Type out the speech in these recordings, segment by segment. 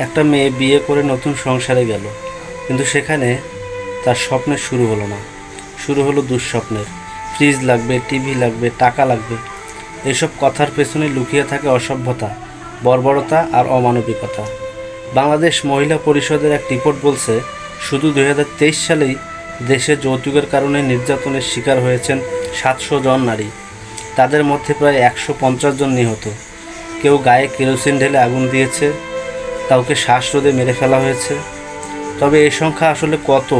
একটা মেয়ে বিয়ে করে নতুন সংসারে গেল। কিন্তু সেখানে তার স্বপ্নের শুরু হলো না। শুরু হলো দুঃস্বপ্নের। ফ্রিজ লাগবে, টিভি লাগবে, টাকা লাগবে। এসব কথার পেছনে লুকিয়ে থাকে অসভ্যতা, বর্বরতা আর অমানবিকতা। বাংলাদেশ মহিলা পরিষদের এক রিপোর্ট বলছে, শুধু দু হাজার তেইশ সালেই দেশে যৌতুকের কারণে নির্যাতনের শিকার হয়েছেন সাতশো জন নারী। তাদের মধ্যে প্রায় একশো পঞ্চাশ জন নিহত। কেউ গায়ে কেরোসিন ঢেলে আগুন দিয়েছে কাউকে শ্বাসরোধে মেরে ফেলা হয়েছে। তবে এই সংখ্যা আসলে কত,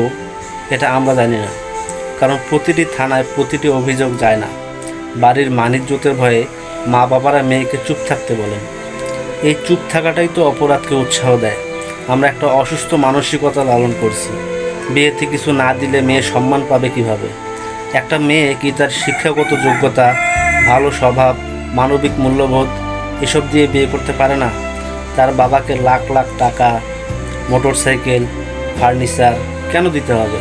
এটা আমরা জানি না। কারণ প্রতিটি থানায় প্রতিটি অভিযোগ যায় না। বাড়ির মানিজ্যতের ভয়ে মা বাবারা মেয়েকে চুপ থাকতে বলেন। এই চুপ থাকাটাই তো অপরাধকে উৎসাহ দেয়। আমরা একটা অসুস্থ মানসিকতা লালন করছি। বিয়েতে কিছু না দিলে মেয়ে সম্মান পাবে কীভাবে? একটা মেয়ে কি তার শিক্ষাগত যোগ্যতা, ভালো স্বভাব, মানবিক মূল্যবোধ, এসব দিয়ে বিয়ে করতে পারে না? তার বাবাকে লাখ লাখ টাকা মোটর সাইকেল ফার্নিচার কেন দিতে হবে?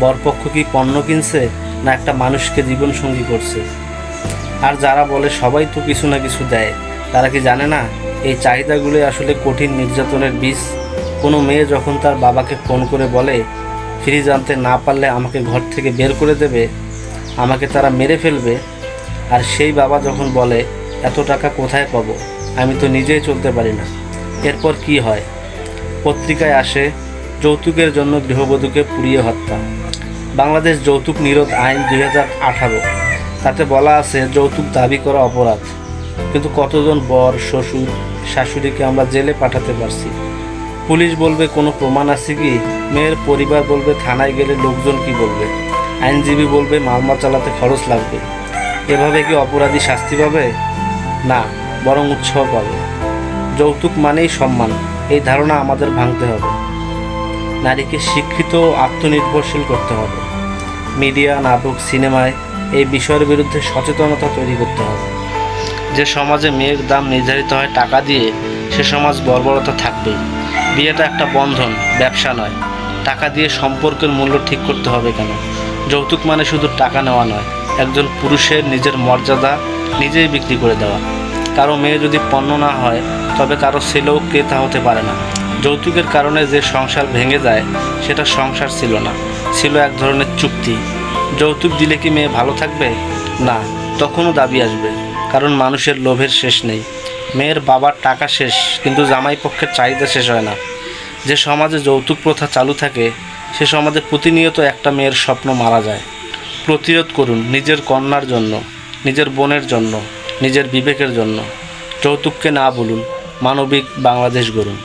বরপক্ষ কি পণ্য কিনছে না একটা মানুষকে জীবনসঙ্গী করছে? আর যারা বলে সবাই তো কিছু না কিছু দেয়, তারা কি জানে না এই চাহিদাগুলোই আসলে কঠিন নির্যাতনের বীজ? কোনো মেয়ে যখন তার বাবাকে ফোন করে বলে ফ্রিজ আনতে না পারলে আমাকে ঘর থেকে বের করে দেবে, আমাকে তারা মেরে ফেলবে? আর সেই বাবা যখন বলে, এত টাকা কোথায় পাবো? আমি তো নিজেই চলতে পারি না। এরপর কি হয়? পত্রিকায় আসে, যৌতুকের জন্য গৃহবধূকে পুড়িয়ে হত্যা। বাংলাদেশ যৌতুক নিরোধ আইন দুই হাজার আঠারো। তাতে বলা আছে, যৌতুক দাবি করা অপরাধ। কিন্তু কতজন বর, শ্বশুর, শাশুড়িকে আমরা জেলে পাঠাতে পারছি? পুলিশ বলবে, কোনো প্রমাণ আছে কি? মেয়ের পরিবার বলবে, থানায় গেলে লোকজন কি বলবে? আইনজীবী বলবে মালমা চালাতে খরচ লাগবে। এভাবে কি অপরাধী শাস্তি পাবে? না। বরং উৎসাহ পাবে যৌতুক মানেই সম্মান, এই ধারণা আমাদের ভাঙতে হবে। নারীকে শিক্ষিত ও আত্মনির্ভরশীল করতে হবে। মিডিয়া, নাটক, সিনেমায় এই বিষয়ের বিরুদ্ধে সচেতনতা তৈরি করতে হবে। যে সমাজে মেয়ের দাম নির্ধারিত হয় টাকা দিয়ে, সে সমাজ বর্বরতা থাকবেই। বিয়েটা একটা বন্ধন, ব্যবসা নয়। টাকা দিয়ে সম্পর্কের মূল্য ঠিক করতে হবে কেন? যৌতুক মানে শুধু টাকা নেওয়া নয়, একজন পুরুষের নিজের মর্যাদা নিজেই বিক্রি করে দেওয়া। কারও মেয়ে যদি পণ্য না হয়, তবে কারও ছেলেও ক্রেতা হতে পারে না। যৌতুকের কারণে যে সংসার ভেঙে যায়, সেটা সংসার ছিল না, ছিল এক ধরনের চুক্তি। যৌতুক দিলে কি মেয়ে ভালো থাকবে? না, তখনও দাবি আসবে, কারণ মানুষের লোভের শেষ নেই। মেয়ের বাবার টাকা শেষ, কিন্তু জামাই পক্ষের চাহিদা শেষ হয় না। যে সমাজে যৌতুক প্রথা চালু থাকে, সে সমাজে প্রতিনিয়ত একটা মেয়ের স্বপ্ন মারা যায়। প্রতিরোধ করুন নিজের কন্যার জন্য, নিজের বোনের জন্য। নিজের বিবেকের জন্য। যৌতুককে না বলুন মানবিক বাংলাদেশ গড়ুন।